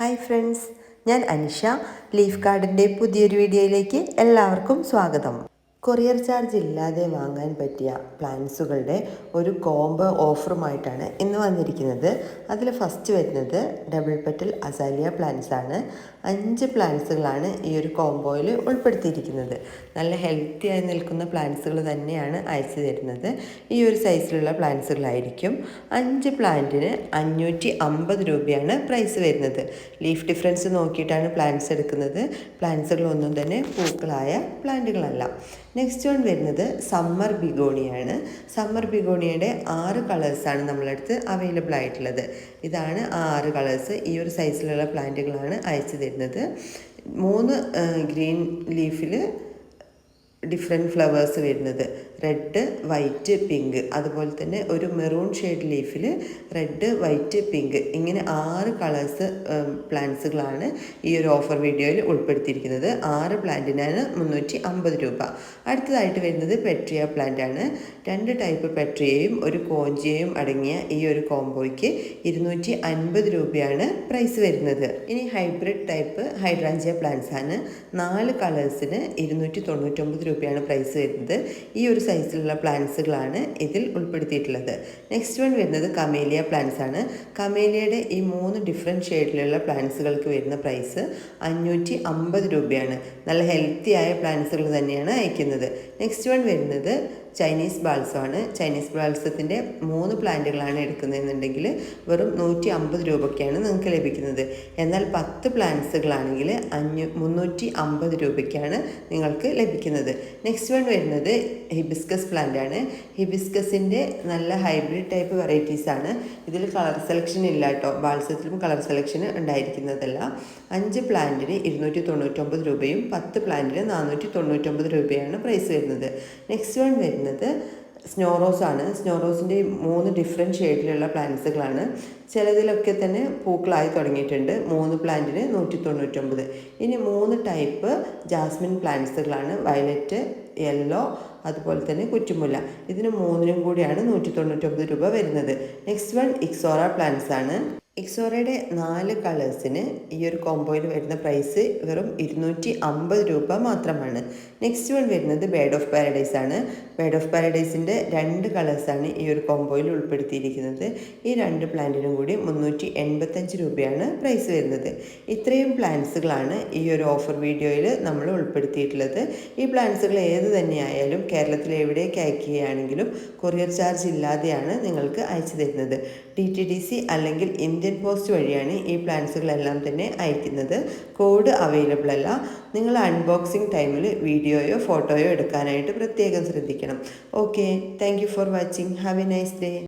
Hi friends ഞാൻ Anisha leaf ഗാർഡന്റെ പുതിയൊരു വീഡിയോയിലേക്ക് എല്ലാവർക്കും സ്വാഗതം. കൊറിയർ ചാർജ് ഇല്ലാതെ വാങ്ങാൻ പറ്റിയ പ്ലാൻസുകളുടെ ഒരു കോംബോ ഓഫറുമായിട്ടാണ് ഇന്ന് വന്നിരിക്കുന്നത്. അതിൽ ഫസ്റ്റ് വരുന്നത് ഡബിൾ പെറ്റൽ അസാലിയ പ്ലാന്റ്സ് ആണ്. അഞ്ച് പ്ലാന്റ്സുകളാണ് ഈ ഒരു കോംബോയിൽ ഉൾപ്പെടുത്തിയിരിക്കുന്നത്. നല്ല ഹെൽത്തി ആയി നിൽക്കുന്ന പ്ലാന്റ്സുകൾ തന്നെയാണ് അയച്ചു തരുന്നത്. ഈ ഒരു സൈസിലുള്ള പ്ലാന്റ്സുകളായിരിക്കും അഞ്ച് പ്ലാന്റിന് അഞ്ഞൂറ്റി അമ്പത് രൂപയാണ് പ്രൈസ് വരുന്നത്. ലീഫ് ഡിഫറൻസ് നോക്കിയിട്ടാണ് പ്ലാന്റ്സ് എടുക്കുന്നത്. പ്ലാന്റ്സുകളൊന്നും തന്നെ പൂക്കളായ പ്ലാന്റുകളല്ല നെക്സ്റ്റ് വൺ വരുന്നത് സമ്മർ ബിഗോണിയാണ് സമ്മർ ബിഗോണിയുടെ ആറ് കളേഴ്സാണ് നമ്മളടുത്ത് അവൈലബിൾ ആയിട്ടുള്ളത്. ഇതാണ് ആ ആറ് കളേഴ്സ് ഈ ഒരു സൈസിലുള്ള പ്ലാന്റുകളാണ് അയച്ചു തരുന്നത്. മൂന്ന് ഗ്രീൻ ലീഫിൽ ഡിഫറെന്റ് ഫ്ലവേഴ്സ് വരുന്നത്. റെഡ് വൈറ്റ് പിങ്ക് അതുപോലെ തന്നെ ഒരു മെറൂൺ ഷെയ്ഡ് ലീഫിൽ റെഡ് വൈറ്റ് പിങ്ക് ഇങ്ങനെ ആറ് കളേഴ്സ് പ്ലാന്റ്സുകളാണ് ഈ ഒരു ഓഫർ വീഡിയോയിൽ ഉൾപ്പെടുത്തിയിരിക്കുന്നത്. ആറ് പ്ലാന്റിനാണ് മുന്നൂറ്റി അമ്പത് രൂപ. അടുത്തതായിട്ട് വരുന്നത് പെട്രിയ പ്ലാന്റ് ആണ്. രണ്ട് ടൈപ്പ് പെട്രിയയും ഒരു കോഞ്ചിയയും അടങ്ങിയ ഈ ഒരു കോംബോയ്ക്ക് ഇരുന്നൂറ്റി അൻപത് രൂപയാണ് പ്രൈസ് വരുന്നത്. ഇനി ഹൈബ്രിഡ് ടൈപ്പ് ഹൈഡ്രാഞ്ചിയ പ്ലാന്റ്സ് ആണ്. നാല് കളേഴ്സിന് ഇരുന്നൂറ്റി തൊണ്ണൂറ്റൊമ്പത് രൂപയാണ് പ്രൈസ് വരുന്നത്. ഈ ഒരു സൈസിലുള്ള പ്ലാന്റ്സുകളാണ് ഇതിൽ ഉൾപ്പെടുത്തിയിട്ടുള്ളത്. നെക്സ്റ്റ് വൺ വരുന്നത് കമേലിയ പ്ലാന്റ്സ് ആണ്. കമേലിയയുടെ ഈ മൂന്ന് ഡിഫറെന്റ് ഷെയ്ഡിലുള്ള പ്ലാന്റ്സുകൾക്ക് വരുന്ന പ്രൈസ് അഞ്ഞൂറ്റി അമ്പത് രൂപയാണ്. നല്ല ഹെൽത്തി ആയ പ്ലാന്റ്സുകൾ തന്നെയാണ് അയക്കുന്നത്. നെക്സ്റ്റ് വൺ വരുന്നത് ചൈനീസ് ബാൾസമാണ് ചൈനീസ് ബാൾസത്തിന്റെ മൂന്ന് പ്ലാന്റുകളാണ് എടുക്കുന്നതെന്നുണ്ടെങ്കിൽ വെറും നൂറ്റി അമ്പത് രൂപയ്ക്കാണ് നിങ്ങൾക്ക് ലഭിക്കുന്നത്. എന്നാൽ പത്ത് പ്ലാന്റ്സുകളാണെങ്കിൽ അഞ്ഞൂ മുന്നൂറ്റി അമ്പത് രൂപയ്ക്കാണ് നിങ്ങൾക്ക് ലഭിക്കുന്നത്. നെക്സ്റ്റ് വൺ വരുന്നത് ഹിബിസ്കസ് പ്ലാന്റ് ആണ്. ഹിബിസ്കസിന്റെ നല്ല ഹൈബ്രിഡ് ടൈപ്പ് വെറൈറ്റീസ് ആണ്. ഇതിൽ കളർ സെലക്ഷൻ ഇല്ല കേട്ടോ ബാൾസത്തിലും കളർ സെലക്ഷൻ ഉണ്ടായിരിക്കുന്നതല്ല. അഞ്ച് പ്ലാന്റിന് ഇരുന്നൂറ്റി തൊണ്ണൂറ്റൊമ്പത് രൂപയും പത്ത് പ്ലാന്റിന് നാനൂറ്റി തൊണ്ണൂറ്റൊമ്പത് രൂപയാണ് പ്രൈസ് വരുന്നത്. നെക്സ്റ്റ് വൺ വരുന്നത് സ്നോറോസ് ആണ് സ്നോറോസിന്റെ മൂന്ന് ഡിഫറെന്റ് ഷെയ്ഡിലുള്ള പ്ലാന്റ്സുകളാണ് ചിലതിലൊക്കെ തന്നെ പൂക്കളായി തുടങ്ങിയിട്ടുണ്ട്. മൂന്ന് പ്ലാന്റിന് നൂറ്റി തൊണ്ണൂറ്റൊമ്പത് ഇനി മൂന്ന് ടൈപ്പ് ജാസ്മിൻ പ്ലാന്റ്സുകളാണ് വയലറ്റ് യെല്ലോ അതുപോലെ തന്നെ കുറ്റുമുല്ല. ഇതിന് മൂന്നിനും കൂടിയാണ് നൂറ്റി തൊണ്ണൂറ്റൊമ്പത് രൂപ വരുന്നത്. നെക്സ്റ്റ് വൺ ഇക്സോറ പ്ലാന്റ്സ് ആണ് ഇക്സോറയുടെ നാല് കളേഴ്സിന് ഈ ഒരു കോംബോയിൽ വരുന്ന പ്രൈസ് വെറും ഇരുന്നൂറ്റി അമ്പത് രൂപ മാത്രമാണ്. നെക്സ്റ്റ് വൺ വരുന്നത് ബേഡ് ഓഫ് പാരഡൈസ് ആണ്. ബേഡ് ഓഫ് പാരഡൈസിന്റെ രണ്ട് കളേഴ്സാണ് ഈ ഒരു കോംബോയിൽ ഉൾപ്പെടുത്തിയിരിക്കുന്നത്. ഈ രണ്ട് പ്ലാന്റിനും കൂടി മുന്നൂറ്റി എൺപത്തഞ്ച് രൂപയാണ് പ്രൈസ് വരുന്നത്. ഇത്രയും പ്ലാന്റ്സുകളാണ് ഈ ഒരു ഓഫർ വീഡിയോയിൽ നമ്മൾ ഉൾപ്പെടുത്തിയിട്ടുള്ളത്. ഈ പ്ലാന്റ്സുകൾ ഏത് തന്നെയായാലും കേരളത്തിൽ എവിടേക്ക് അയക്കുകയാണെങ്കിലും കൊറിയർ ചാർജ് ഇല്ലാതെയാണ് നിങ്ങൾക്ക് അയച്ചു തരുന്നത്. ഡി അല്ലെങ്കിൽ ഇന്ത്യൻ പോസ്റ്റ് വഴിയാണ് ഈ പ്ലാൻസുകളെല്ലാം തന്നെ അയക്കുന്നത്. കോഡ് അവൈലബിൾ അല്ല. നിങ്ങൾ അൺബോക്സിംഗ് ടൈമിൽ വീഡിയോയോ ഫോട്ടോയോ എടുക്കാനായിട്ട് പ്രത്യേകം ശ്രദ്ധിക്കണം. Okay thank for watching have a nice day